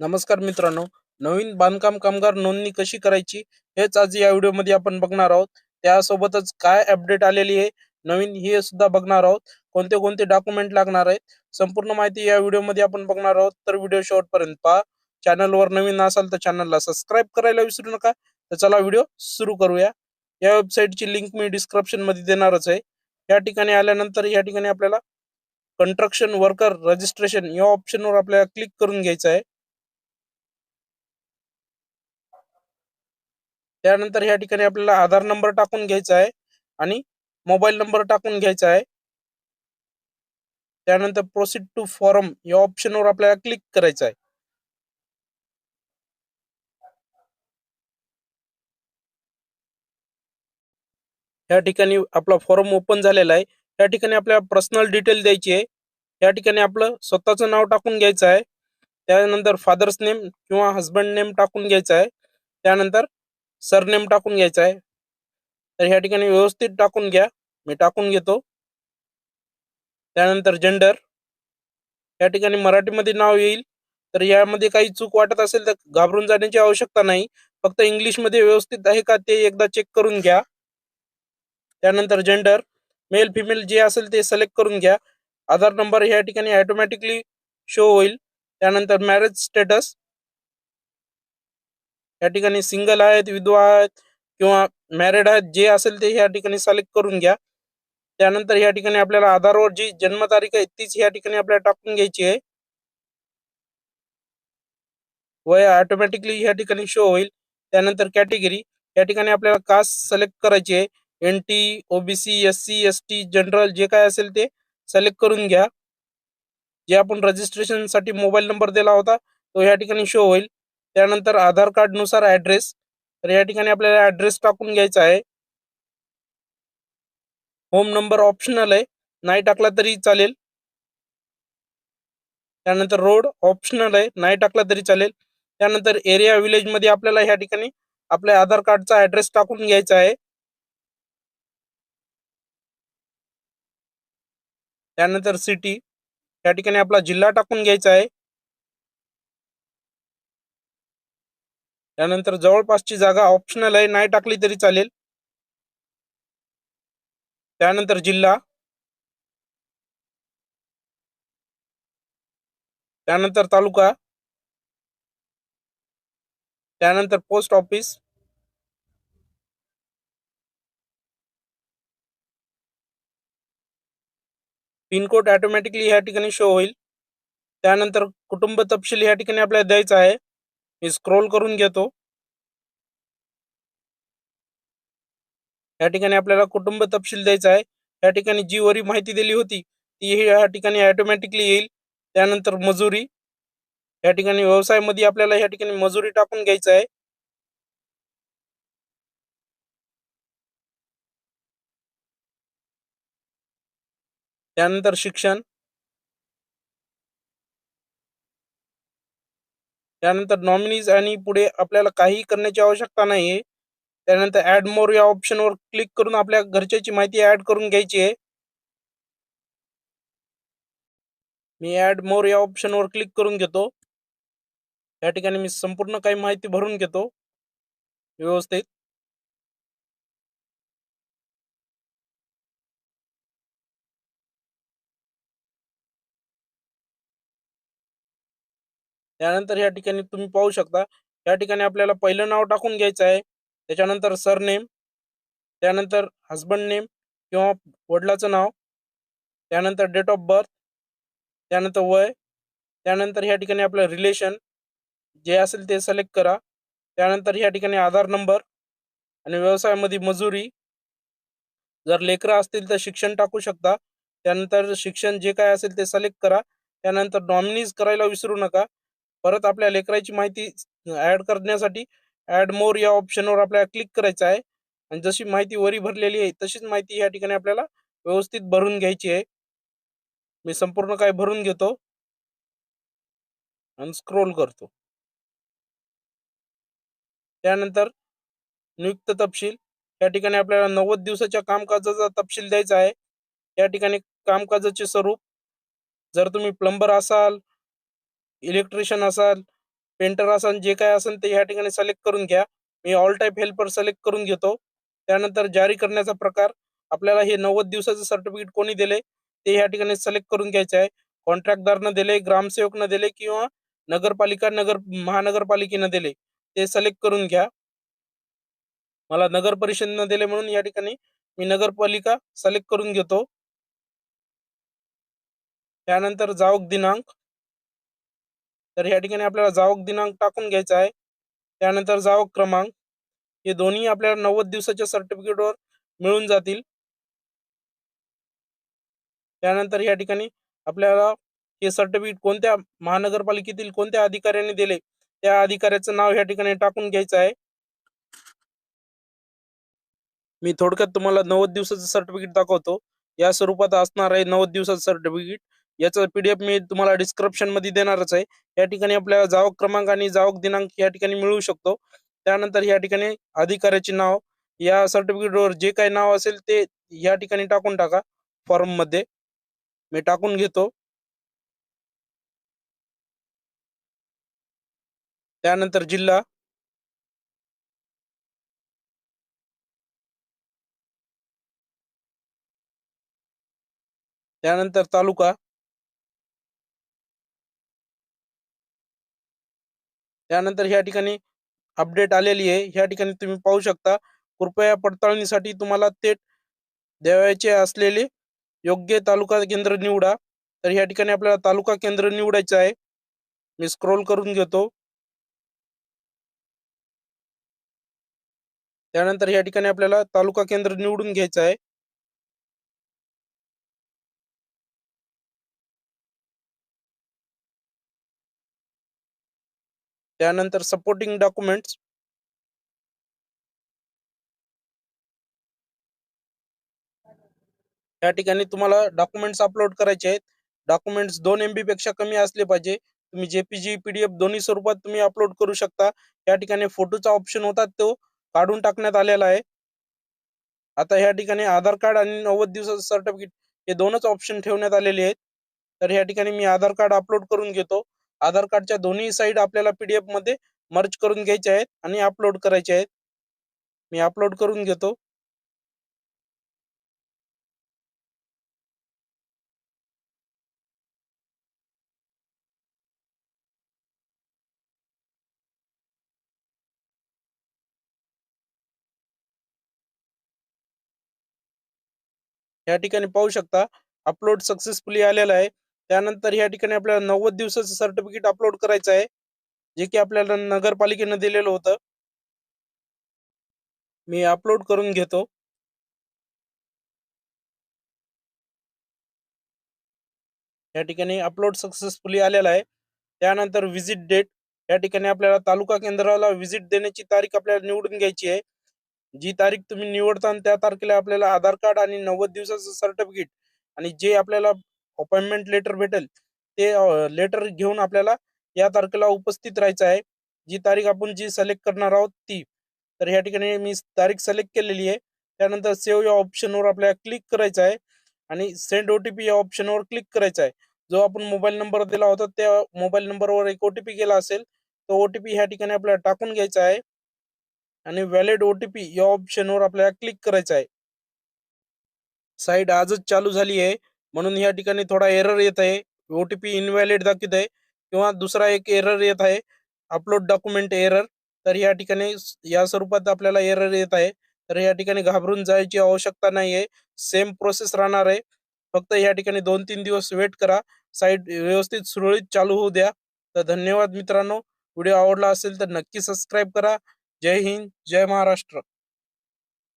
नमस्कार मित्रांनो नवीन बांधकाम कामगार नोंदणी कशी करायची हेच आज या व्हिडिओमध्ये आपण बघणार आहोत. त्यासोबतच काय अपडेट आलेली आहे नवीन हे सुद्धा बघणार आहोत. कोणते कोणते डॉक्युमेंट लागणार आहेत संपूर्ण माहिती या व्हिडिओमध्ये आपण बघणार आहोत. तर व्हिडिओ शेवटपर्यंत पहा. चॅनलवर नवीन असाल तर चॅनलला सबस्क्राईब करायला विसरू नका. तर चला व्हिडिओ सुरू करूया. या वेबसाईटची लिंक मी डिस्क्रिप्शनमध्ये देणारच आहे. या ठिकाणी आल्यानंतर या ठिकाणी आपल्याला कंस्ट्रक्शन वर्कर रजिस्ट्रेशन या ऑप्शनवर आपल्याला क्लिक करून घ्यायचं आहे. त्यानंतर या ठिकाणी आपल्याला आधार नंबर टाकून घ्यायचा आहे आणि मोबाईल नंबर टाकून घ्यायचा आहे. त्यानंतर प्रोसीड टू फॉर्म या ऑप्शनवर आपल्याला क्लिक करायचं आहे. या ठिकाणी आपला फॉर्म ओपन झालेला आहे. या ठिकाणी आपल्याला पर्सनल डिटेल द्यायची आहे. या ठिकाणी आपलं स्वतःचं नाव टाकून घ्यायचं आहे. त्यानंतर फादर्स नेम किंवा हस्बंड नेम टाकून घ्यायचं आहे. त्यानंतर सरनेम टाकून घ्यायचा आहे. तर ह्या ठिकाणी व्यवस्थित टाकून घ्या. मी टाकून घेतो. त्यानंतर जेंडर या ठिकाणी मराठीमध्ये नाव येईल. तर यामध्ये काही चूक वाटत असेल तर घाबरून जाण्याची आवश्यकता नाही. फक्त इंग्लिशमध्ये व्यवस्थित आहे का ते एकदा चेक करून घ्या. त्यानंतर जेंडर मेल फिमेल जे असेल ते सिलेक्ट करून घ्या. आधार नंबर या ठिकाणी ऑटोमॅटिकली शो होईल. त्यानंतर मॅरेज स्टेटस या ठिकाणी सिंगल आहेत विधवा आहेत किंवा मॅरिड आहेत जे असेल ते या ठिकाणी सिलेक्ट करून घ्या. त्यानंतर या ठिकाणी आपल्याला आधारवर जी जन्मतारीख आहे तीच या ठिकाणी आपल्याला टाकून घ्यायची आहे. वय ऑटोमॅटिकली या ठिकाणी शो होईल. त्यानंतर कॅटेगरी या ठिकाणी आपल्याला कास्ट सिलेक्ट करायची आहे. N T OBC S C S T general जे काय असेल ते सिलेक्ट करून घ्या. जे आपण रजिस्ट्रेशनसाठी मोबाईल नंबर दिला होता तो या ठिकाणी शो होईल. त्यानंतर आधार कार्डनुसार ऍड्रेस तर या ठिकाणी आपल्याला ऍड्रेस टाकून घ्यायचा आहे. होम नंबर ऑप्शनल आहे. नाही टाकला तरी चालेल. त्यानंतर रोड ऑप्शनल आहे. नाही टाकला तरी चालेल. त्यानंतर एरिया विलेजमध्ये आपल्याला ह्या ठिकाणी आपल्या आधार कार्डचा ऍड्रेस टाकून घ्यायचा आहे. त्यानंतर सिटी या ठिकाणी आपला जिल्हा टाकून घ्यायचा आहे. त्यानंतर जवळपासची जागा ऑप्शनल आहे नाही टाकली तरी चालेल. त्यानंतर जिल्हा. त्यानंतर तालुका. त्यानंतर पोस्ट ऑफिस पिनकोड ऑटोमॅटिकली ह्या ठिकाणी शो होईल. त्यानंतर कुटुंब तपशील या ठिकाणी आपल्याला द्यायचा आहे. मी स्क्रोल करून घेतो. या ठिकाणी आपल्याला कुटुंब तपशील द्यायचा आहे. या ठिकाणी जी वरी माहिती दिली होती ती या ठिकाणी ऑटोमॅटिकली येईल. त्यानंतर मजुरी. या ठिकाणी व्यवसायामध्ये आपल्याला या ठिकाणी मजुरी टाकून घ्यायचं आहे. त्यानंतर शिक्षण. त्यानंतर नॉमिनीज आणि पुढे आपल्याला काही करण्याची आवश्यकता नाही त्यानंतर ऍड मोर या ऑप्शनवर क्लिक करून आपल्या घरच्याची माहिती ऍड करून घ्यायची आहे. मी ऍड मोर या ऑप्शनवर क्लिक करून घेतो. या ठिकाणी मी संपूर्ण काही माहिती भरून घेतो. व्यवस्थित. त्यानंतर या ठिकाणी तुम्ही पाहू शकता. या ठिकाणी आपल्याला पहिलं नाव टाकून घ्यायचं आहे. त्याच्यानंतर सरनेम त्यानंतर हजबंड नेम किंवा वडिलाचं नाव त्यानंतर डेट ऑफ बर्थ त्यानंतर वय त्यानंतर ह्या ठिकाणी आपलं रिलेशन जे असेल ते सिलेक्ट करा. त्यानंतर ह्या ठिकाणी आधार नंबर आणि व्यवसायामध्ये मजुरी. जर लेकरं असतील तर शिक्षण टाकू शकता. त्यानंतर शिक्षण जे काय असेल ते सिलेक्ट करा. त्यानंतर नॉमिनीज करायला विसरू नका. परत आपल्या लेकराची माहिती ऍड करण्यासाठी ऍड मोर या ऑप्शनवर आपल्याला क्लिक करायचं आहे. आणि जशी माहिती वरी भरलेली आहे तशीच माहिती या ठिकाणी आपल्याला व्यवस्थित भरून घ्यायची आहे. मी संपूर्ण काय भरून घेतो? आणि स्क्रोल करतो. त्यानंतर नियुक्त तपशील. या ठिकाणी आपल्याला नव्वद दिवसाच्या कामकाजाचा तपशील द्यायचा आहे. या ठिकाणी कामकाजाचे स्वरूप. जर तुम्ही प्लंबर असाल इलेक्ट्रिशियन असाल पेंटर असन जे काय असेल ते ह्या ठिकाणी सिलेक्ट करून घ्या. मी ऑल टाईप हेल्पर सिलेक्ट करून घेतो. त्यानंतर जारी करण्याचा प्रकार आपल्याला हे नव्वद दिवसाचं सर्टिफिकेट कोणी दिले ते ह्या ठिकाणी सिलेक्ट करून घ्यायचे आहे. कॉन्ट्रॅक्टदारनं दिले ग्रामसेवकनं दिले किंवा नगरपालिका नगर महानगरपालिकेनं दिले ते सिलेक्ट करून घ्या. मला नगर परिषदेनं दिले म्हणून या ठिकाणी मी नगरपालिका सिलेक्ट करून घेतो. त्यानंतर जावक दिनांक तर या ठिकाणी आपल्याला जावक दिनांक टाकून घ्यायचा आहे. त्यानंतर जावक क्रमांक. हे दोन्ही आपल्याला नव्वद दिवसाच्या सर्टिफिकेटवर मिळून जातील. त्यानंतर या ठिकाणी आपल्याला हे सर्टिफिकेट कोणत्या महानगरपालिकेतील कोणत्या अधिकाऱ्याने दिले? त्या अधिकाऱ्याचं नाव या ठिकाणी टाकून घ्यायचं आहे. मी थोडक्यात तुम्हाला नव्वद दिवसाचं सर्टिफिकेट दाखवतो. या स्वरूपात असणार आहे नव्वद दिवसाचं सर्टिफिकेट पीडीएफ मी तुम्हाला डिस्क्रिप्शन मध्ये देणारच आहे. या ठिकाणी जावक क्रमांक जावक दिनांक या ठिकाणी मिळू शकतो. त्यानंतर या नाव, या जे काही नाव टाकून टाका. फॉर्म मध्ये. मी टाकून घेतो. त्यानंतर जिल्हा. त्यानंतर तालुका. त्यानंतर ह्या ठिकाणी अपडेट आलेली आहे. ह्या ठिकाणी तुम्ही पाहू शकता कृपया पडताळणीसाठी तुम्हाला थेट द्यावयाचे असलेले योग्य तालुका केंद्र निवडा. तर ह्या ठिकाणी आपल्याला तालुका केंद्र निवडायचं आहे. मी स्क्रोल करून घेतो. त्यानंतर या ठिकाणी आपल्याला तालुका केंद्र निवडून घ्यायचं आहे. त्यानंतर सपोर्टिंग डॉक्युमेंट्स या ठिकाणी तुम्हाला डॉक्युमेंट्स अपलोड करायचे आहेत. डॉक्युमेंट्स दोन एमबी पेक्षा कमी असले पाहिजे. तुम्ही जेपीजी पीडीएफ दोन्ही स्वरूपात तुम्ही अपलोड करू शकता. या ठिकाणी फोटोचा ऑप्शन होता तो काढून टाकण्यात आलेला आहे. आता या ठिकाणी आधार कार्ड आणि नव्वद दिवसाचं सर्टिफिकेट हे दोनच ऑप्शन ठेवण्यात आलेले आहेत. तर या ठिकाणी मी आधार कार्ड अपलोड करून घेतो. आधार कार्डच्या दोन्ही साईड आपल्याला पीडीएफमध्ये मर्ज करून घ्यायचे आहेत आणि अपलोड करायचे आहेत. मी अपलोड करून घेतो. या ठिकाणी पाहू शकता अपलोड सक्सेसफुली आलेला आहे. त्यानंतर या ठिकाणी आपल्याला नव्वद दिवसाचं सर्टिफिकेट अपलोड करायचं आहे जे की आपल्याला नगरपालिकेनं दिलेलं होतं. मी अपलोड करून घेतो. या ठिकाणी अपलोड सक्सेसफुली आलेला आहे. त्यानंतर व्हिजिट डेट या ठिकाणी आपल्याला तालुका केंद्राला व्हिजिट देण्याची तारीख आपल्याला निवडून घ्यायची आहे. जी तारीख तुम्ही निवडता त्या तारखेला आपल्याला आधार कार्ड आणि नव्वद दिवसाचं सर्टिफिकेट आणि जे आपल्याला अपॉइंटमेंट लेटर भेटेल ते लेटर घेऊन आपल्याला या तारखेला उपस्थित राहायचं आहे. जी तारीख आपण जी सिलेक्ट करणार आहोत ती. तर या ठिकाणी मी तारीख सिलेक्ट केलेली आहे. त्यानंतर सेव्ह या ऑप्शनवर आपल्याला क्लिक करायचं आहे आणि सेंड ओ टी पी या ऑप्शनवर क्लिक करायचा आहे. जो आपण मोबाईल नंबर दिला होता त्या मोबाईल नंबरवर एक ओ टी पी गेला असेल तो ओ टी पी ह्या ठिकाणी आपल्याला टाकून घ्यायचा आहे. आणि व्हॅलिड ओ टी पी या ऑप्शनवर आपल्याला क्लिक करायचं आहे. साईट आजच चालू झाली आहे. म्हणून या ठिकाणी थोडा एरर येत आहे. ओटीपी इनव्हॅलिड दाखवत आहे. किंवा दुसरा एक एरर येत आहे. अपलोड डॉक्युमेंट एरर तर या ठिकाणी या स्वरूपात आपल्याला एरर येत आहे. तर या ठिकाणी घाबरून जायची आवश्यकता नाही आहे सेम प्रोसेस राहणार आहे. फक्त या ठिकाणी दोन तीन दिवस वेट करा. साईट व्यवस्थित सुरळीत चालू होऊ द्या. तर धन्यवाद मित्रांनो. व्हिडिओ आवडला असेल तर नक्की सबस्क्राईब करा. जय हिंद. जय महाराष्ट्र.